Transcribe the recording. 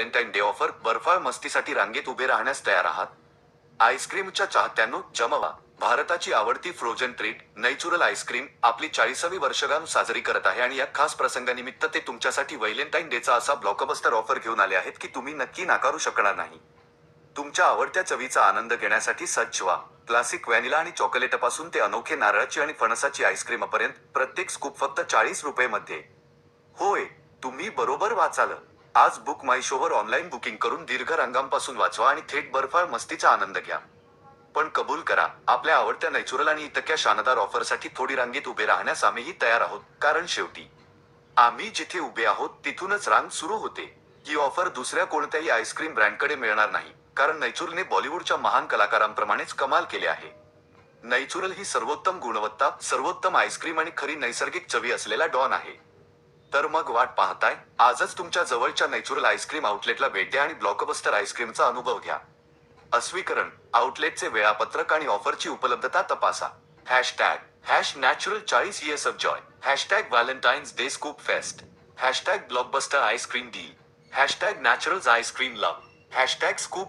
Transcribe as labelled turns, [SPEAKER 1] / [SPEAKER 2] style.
[SPEAKER 1] Valentine day offer बर्फाळ मस्तीसाठी रांगेत उभे राहण्यास तयार आहात? आईस्क्रीमच्या चाहत्यांनो जमवा. भारताची आवडती फ्रोजन ट्रीट नॅचरल आईस्क्रीम आपली चाळीसावी वर्षगांठ साजरी करत आहे आणि या खास प्रसंगानिमित्त ते तुमच्यासाठी व्हॅलेंटाईन डेचा असा ब्लॉकबस्टर ऑफर घेऊन आले आहेत की तुम्ही नक्की नाकारू शकणार नाही. तुमच्या आवडत्या चवीचा आनंद घेण्यासाठी सज्ज व्हा क्लासिक व्हॅनिला आणि चॉकलेटपासून ते अनोखे नारळाची आणि फणसाची आईस्क्रीमपर्यंत प्रत्येक स्कूप फक्त चाळीस रुपये मध्ये. होय तुम्ही बरोबर वाचाल. आज बुक माय शोवर ऑनलाईन बुकिंग करून दीर्घ रांगांपासून वाचवा आणि थेट बर्फाळ मस्तीचा आनंद घ्या. पण कबूल करा आपल्या आवडत्या नॅचरल आणि इतक्या शानदार ऑफरसाठी थोडी रांगेत उभे राहण्यास आम्हीही तयार आहोत कारण शेवटी आम्ही जिथे उभे आहोत तिथूनच रांग सुरू होते. ही ऑफर दुसऱ्या कोणत्याही आईस्क्रीम ब्रँडकडे मिळणार नाही कारण नैचुरलने बॉलिवूडच्या महान कलाकारांप्रमाणेच कमाल केले आहे. नैचुरल ही सर्वोत्तम गुणवत्ता सर्वोत्तम आईस्क्रीम आणि खरी नैसर्गिक चवी असलेला डॉन आहे. तर मग वाट पाहताय. आजच तुमच्या जवळच्या नॅचरल आईस्क्रीम आउटलेटला भेट द्या आणि ब्लॉकबस्टर आईस्क्रीमचा अनुभव घ्या. अस्वीकरण आउटलेटचे वेळापत्रक आणि ऑफरची उपलब्धता तपासा. हॅशटॅग हॅश नॅचरल चाळीस years of joy. Hashtag Valentine's day scoop fest. Hashtag blockbuster ice cream deal. Hashtag naturals ice cream love. Hashtag scoop